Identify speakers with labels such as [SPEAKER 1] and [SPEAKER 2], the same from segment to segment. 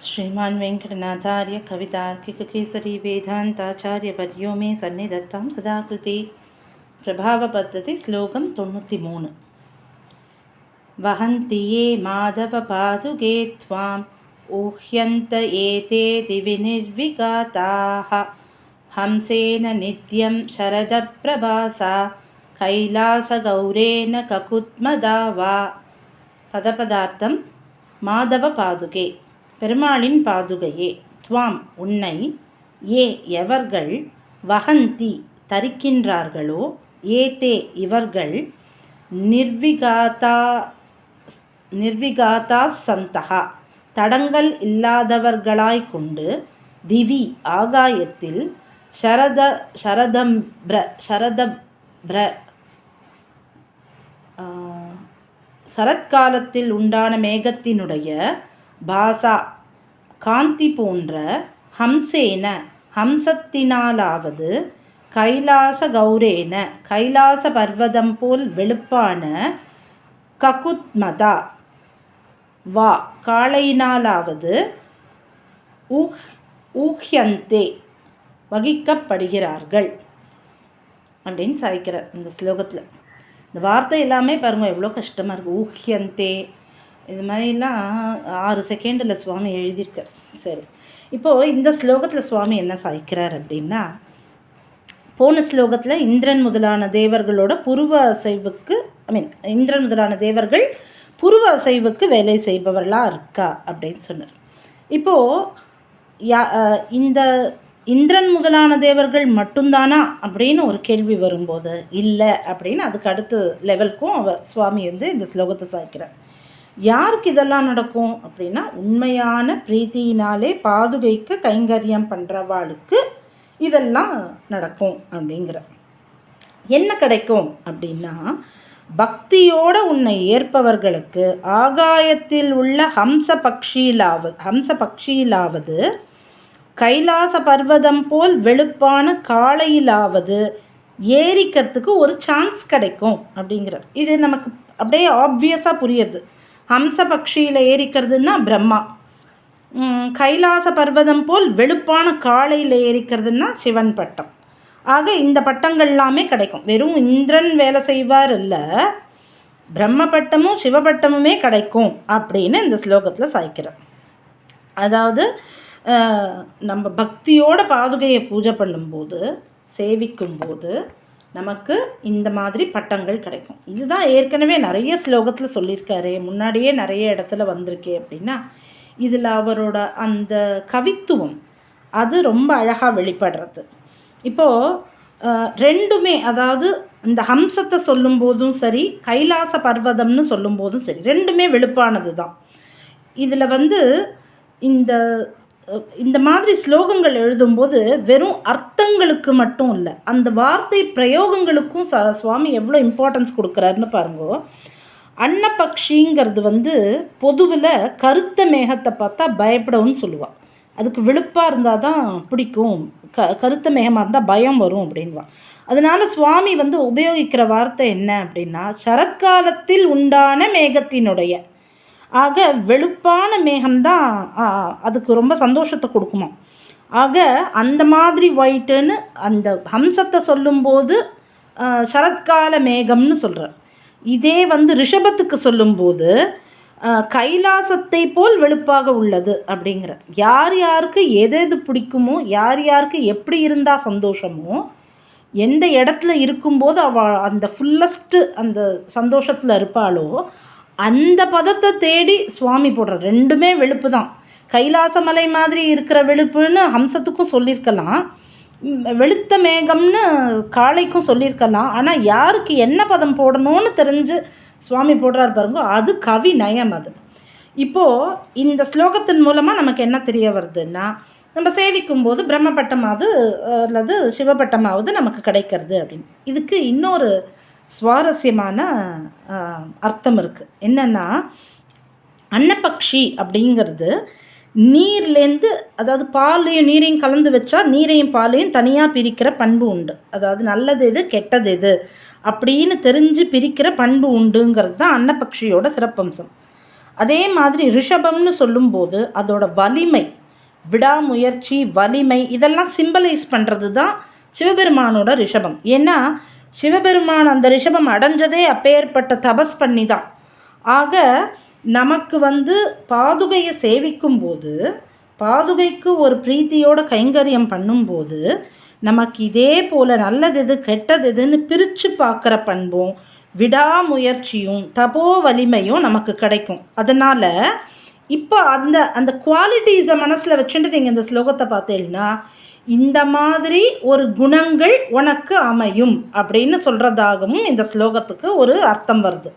[SPEAKER 1] श्रीमान् वेङ्कटनाथार्य कवितार्किककेसरी वेदान्ताचार्यवर्यो मे सन्निधत्तां सदा कृति प्रभावपद्धति श्लोकं தொண்ணூற்றி மூணு वहन्ति ये माधवपादुके त्वाम् ऊह्यन्त एते दिवि निर्विघाताः हंसेन नित्यं शरदप्रभासा कैलासगौरेण ककुत्मदा वा பதபதார்த்தம் மாதவ பாதுகே பெருமாளின் பாதுகையே. துவாம் உன்னை ஏ எவர்கள் வகந்தி தரிக்கின்றார்களோ ஏதே இவர்கள் நிர்விகாதா நிர்விகாதா சந்தகா தடங்கள் இல்லாதவர்களாய் கொண்டு திவி ஆகாயத்தில் சரத சரதம்பிர சரதப்ர சரத்காலத்தில் உண்டான மேகத்தினுடைய பாசா. காந்தி போன்ற ஹம்சேன ஹம்சத்தினாலாவது கைலாச கௌரேன கைலாச பர்வதம் போல் வெளுப்பான ககுத்மதா. வா காளையினாலாவது ஊஹ் ஊஹ்யந்தே வகிக்கப்படுகிறார்கள். அப்படின்னு சாய்க்கிறார் இந்த ஸ்லோகத்தில். இந்த வார்த்தை எல்லாமே பாருங்கள் எவ்வளோ கஷ்டமாக இருக்குது ஊஹ்யந்தே இது மாதிரிலாம் ஆறு செகண்டில் சுவாமி எழுதியிருக்கார். சரி. இப்போது இந்த ஸ்லோகத்தில் சுவாமி என்ன சாய்க்கிறார் அப்படின்னா போன ஸ்லோகத்தில் இந்திரன் முதலான தேவர்களோட புருவ அசைவுக்கு ஐ மீன் இந்திரன் முதலான தேவர்கள் புருவ அசைவுக்கு வேலை செய்பவர்களாக இருக்கா அப்படின்னு சொன்னார். இப்போது யா இந்த இந்திரன் முதலான தேவர்கள் மட்டும்தானா அப்படின்னு ஒரு கேள்வி வரும்போது இல்லை அப்படின்னு அதுக்கு அடுத்த லெவலுக்கும் அவர் சுவாமி வந்து இந்த ஸ்லோகத்தை சாய்க்கிறார் யாருக்கு இதெல்லாம் நடக்கும் அப்படின்னா உண்மையான பிரீத்தியினாலே பாதுகைக்கு கைங்கரியம் பண்ணுறவாளுக்கு இதெல்லாம் நடக்கும் அப்படிங்கிற. என்ன கிடைக்கும் அப்படின்னா பக்தியோட உன்னை ஏற்பவர்களுக்கு ஆகாயத்தில் உள்ள ஹம்ச பக்ஷியிலாவது ஹம்ச பக்ஷியிலாவது கைலாச பர்வதம் போல் வெளுப்பான காலையிலாவது ஏறிக்கிறதுக்கு ஒரு சான்ஸ் கிடைக்கும் அப்படிங்கிறார் இது நமக்கு அப்படியே ஆப்வியஸாக புரியுது. ஹம்சபக்ஷியில் ஏறிக்கிறதுன்னா பிரம்மா. கைலாச பர்வதம் போல் வெளுப்பான காளையில் ஏறிக்கிறதுன்னா சிவன் பட்டம். ஆக இந்த பட்டங்கள் எல்லாமே கிடைக்கும். வெறும் இந்திரன் வேலை செய்வார் இல்லை பிரம்ம பட்டமும் சிவபட்டமுமே கிடைக்கும் அப்படின்னு இந்த ஸ்லோகத்தில் சாய்க்கிறார். அதாவது நம்ம பக்தியோட பாதுகையை பூஜை பண்ணும்போது சேவிக்கும்போது நமக்கு இந்த மாதிரி பட்டங்கள் கிடைக்கும். இதுதான் ஏற்கனவே நிறைய ஸ்லோகத்தில் சொல்லியிருக்காரு. முன்னாடியே நிறைய இடத்துல வந்திருக்கே அப்படின்னா இதில் அவரோட அந்த கவித்துவம் அது ரொம்ப அழகாக வெளிப்படுறது. இப்போது ரெண்டுமே அதாவது இந்த ஹம்சத்தை சொல்லும்போதும் சரி கைலாச பர்வதம்னு சொல்லும்போதும் சரி ரெண்டுமே வெளுப்பானது தான் இதில் வந்து இந்த இந்த மாதிரி ஸ்லோகங்கள் எழுதும்போது வெறும் அர்த்தங்களுக்கு மட்டும் இல்லை அந்த வார்த்தை பிரயோகங்களுக்கும் ச சுவாமி எவ்வளோ இம்பார்ட்டன்ஸ் கொடுக்குறாருன்னு பாருங்கோ. அன்னபக்ஷிங்கிறது வந்து பொதுவில் கருத்த மேகத்தை பார்த்தா பயப்படவும்னு சொல்லுவாள் அதுக்கு விழுப்பாக இருந்தால் தான் பிடிக்கும். க கருத்த மேகமாக இருந்தால் பயம் வரும் அப்படின்வான் அதனால் சுவாமி வந்து உபயோகிக்கிற வார்த்தை என்ன அப்படின்னா சரத்காலத்தில் உண்டான மேகத்தினுடைய ஆக வெளுப்பான மேகம்தான் அதுக்கு ரொம்ப சந்தோஷத்தை கொடுக்குமா. ஆக அந்த மாதிரி ஒயிட்டுன்னு அந்த ஹம்சத்தை சொல்லும்போது சரத்கால மேகம்னு சொல்கிறார் இதே வந்து ரிஷபத்துக்கு சொல்லும்போது கைலாசத்தை போல் வெளுப்பாக உள்ளது அப்படிங்கிற யார் யாருக்கு எது எது பிடிக்குமோ யார் யாருக்கு எப்படி இருந்தால் சந்தோஷமோ எந்த இடத்துல இருக்கும்போது அவள் அந்த ஃபுல்லஸ்ட்டு அந்த சந்தோஷத்தில் இருப்பாளோ அந்த பதத்தை தேடி சுவாமி போடுற ரெண்டுமே வெளுப்பு தான் கைலாசமலை மாதிரி இருக்கிற வெளுப்புன்னு ஹம்சத்துக்கும் சொல்லியிருக்கலாம் வெளுத்த மேகம்னு காளைக்கும் சொல்லியிருக்கலாம் ஆனால் யாருக்கு என்ன பதம் போடணும்னு தெரிஞ்சு சுவாமி போடுறார் பாருங்க அது கவி நயம் அது. இப்போது இந்த ஸ்லோகத்தின் மூலமாக நமக்கு என்ன தெரிய வருதுன்னா நம்ம சேவிக்கும் போது பிரம்மபட்டமாவது அல்லது சிவபட்டமாவது நமக்கு கிடைக்கிறது அப்படின்னு. இதுக்கு இன்னொரு சுவாரஸ்யமான அர்த்தம் இருக்குது என்னென்னா அன்னப்பக்ஷி அப்படிங்கிறது நீர்லேருந்து அதாவது பாலையும் நீரையும் கலந்து வச்சா நீரையும் பாலையும் தனியாக பிரிக்கிற பண்பு உண்டு. அதாவது நல்லது எது கெட்டது எது அப்படின்னு தெரிஞ்சு பிரிக்கிற பண்பு உண்டுங்கிறது தான் அன்னப்பக்ஷியோட சிறப்பம்சம். அதே மாதிரி ரிஷபம்னு சொல்லும்போது அதோட வலிமை விடாமுயற்சி வலிமை இதெல்லாம் சிம்பலைஸ் பண்ணுறது தான் சிவபெருமானோட ரிஷபம். ஏன்னா சிவபெருமான் அந்த ரிஷபம் அடைஞ்சதே அப்பேற்பட்ட தபஸ் பண்ணி தான் ஆக நமக்கு வந்து பாதுகையை சேவிக்கும் போது பாதுகைக்கு ஒரு பிரீத்தியோட கைங்கரியம் பண்ணும்போது நமக்கு இதே போல் நல்லது எது கெட்டது எதுன்னு பிரித்து பார்க்குற பண்பும் விடாமுயற்சியும் தபோ வலிமையும் நமக்கு கிடைக்கும். அதனால் இப்போ அந்த அந்த குவாலிட்டிஸை மனசில் வச்சுட்டு நீங்கள் இந்த ஸ்லோகத்தை பார்த்தீங்கன்னா இந்த மாதிரி ஒரு குணங்கள் உனக்கு அமையும் அப்படின்னு சொல்கிறதாகவும் இந்த ஸ்லோகத்துக்கு ஒரு அர்த்தம் வருது.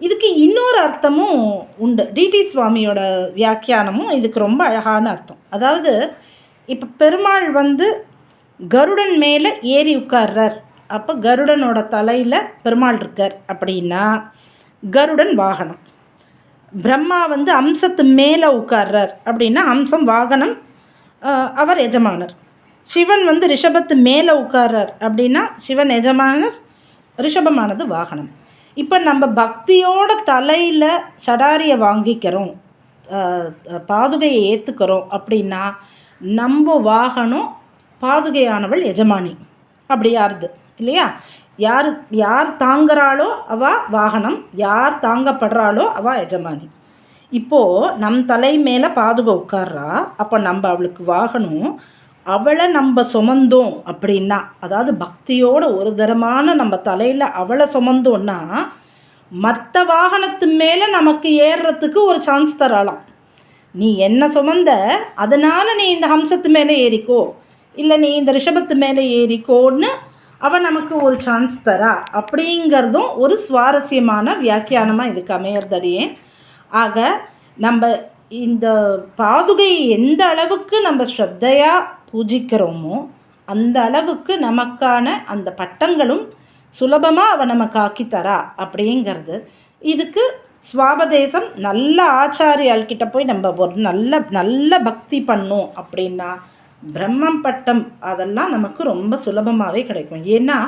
[SPEAKER 1] இதுக்கு இன்னொரு அர்த்தமும் உண்டு. டிடி சுவாமியோட வியாக்கியானமும் இதுக்கு ரொம்ப அழகான அர்த்தம். அதாவது இப்போ பெருமாள் வந்து கருடன் மேலே ஏறி உட்கார்றார். அப்போ கருடனோட தலையில் பெருமாள் இருக்கார் அப்படின்னா கருடன் வாகனம். பிரம்மா வந்து அம்சத்து மேலே உட்கார்றார். அப்படின்னா அம்சம் வாகனம் அவர் எஜமானர். சிவன் வந்து ரிஷபத்து மேலே உட்கார்றார். அப்படின்னா சிவன் எஜமானர் ரிஷபமானது வாகனம். இப்போ நம்ம பக்தியோட தலையில் சடாரியை வாங்கிக்கிறோம் பாதுகையை ஏற்றுக்கிறோம் அப்படின்னா நம்ம வாகனம் பாதுகையானவள் எஜமானி. அப்படியாருது இல்லையா? யார் யார் தாங்குறாளோ அவ வாகனம் யார் தாங்கப்படுறாளோ அவ எஜமானி. இப்போது நம் தலை மேலே பாதுகா உட்கார்றா அப்போ நம்ம அவளுக்கு வாகனம் அவளை நம்ம சுமந்தோம் அப்படின்னா அதாவது பக்தியோட ஒரு தரமான நம்ம தலையில் அவளை சுமந்தோன்னா மற்ற வாகனத்து மேலே நமக்கு ஏறுறதுக்கு ஒரு சான்ஸ் தரலாம் நீ என்ன சுமந்த அதனால் நீ இந்த ஹம்சத்து மேலே ஏறிக்கோ இல்லை நீ இந்த ரிஷபத்து மேலே ஏறிக்கோன்னு அவன் நமக்கு ஒரு சான்ஸ் தரா? அப்படிங்கிறதும் ஒரு சுவாரஸ்யமான வியாக்கியானமாக இதுக்கு அமையறதடியேன் ஆக நம்ம இந்த பாதுகை எந்த அளவுக்கு நம்ம ஸ்ரத்தையாக பூஜிக்கிறோமோ அந்த அளவுக்கு நமக்கான அந்த பட்டங்களும் சுலபமாக அவன் நமக்கு ஆக்கித்தரா அப்படிங்கிறது. இதுக்கு சுவாபதேசம் நல்ல ஆச்சாரியாள்கிட்ட போய் நம்ம ஒரு நல்ல நல்ல பக்தி பண்ணும் அப்படின்னா பிரம்மம் பட்டம் அதெல்லாம் நமக்கு ரொம்ப சுலபமாகவே கிடைக்கும். ஏன்னா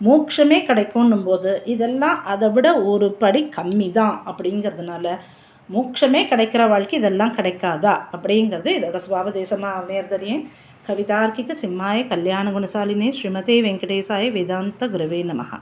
[SPEAKER 1] மோட்சமே கிடைக்கும்னும் போது இதெல்லாம் அதை விட ஒரு படி கம்மி தான் அப்படிங்கிறதுனால மோட்சமே கிடைக்கிற வாழ்க்கை இதெல்லாம் கிடைக்காதா அப்படிங்கிறது இதோட சுவாபதேசமாக அமையறதுலேயே கவிதார்க்கிக சிம்மாய கல்யாண குணசாலினே ஸ்ரீமதே வெங்கடேசாய வேதாந்த குருவே நமகா